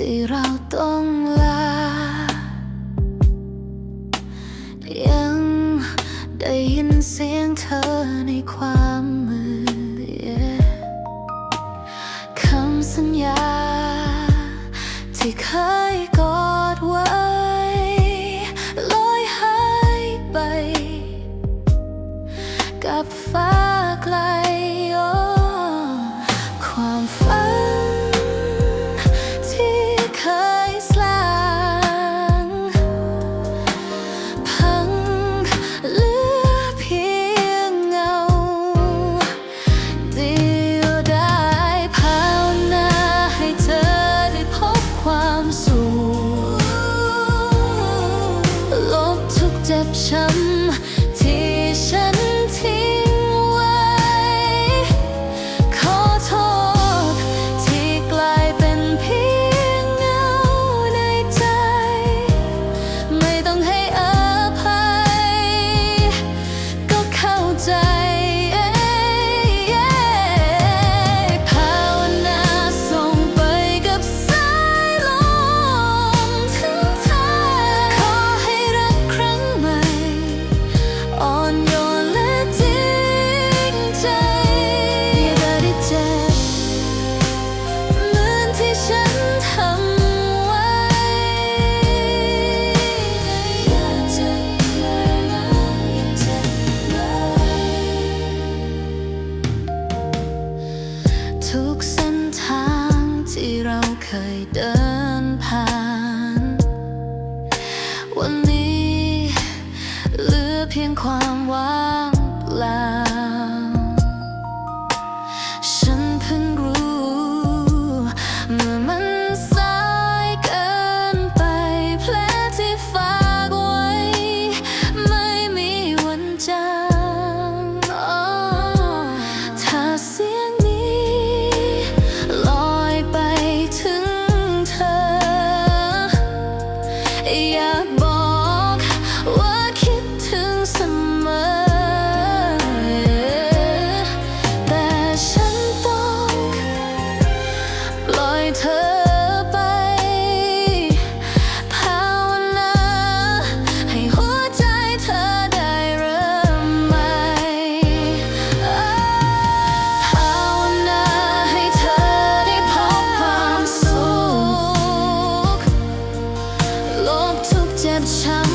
ที่เราต้อง เดินผ่าน วันนี้เหลือเพียงความว่างเปล่า ภาวนา ให้หัวใจเธอได้ริ่มใภาวนาให้เธอได้พบความสุข ลบทุกเจ็บช้ำ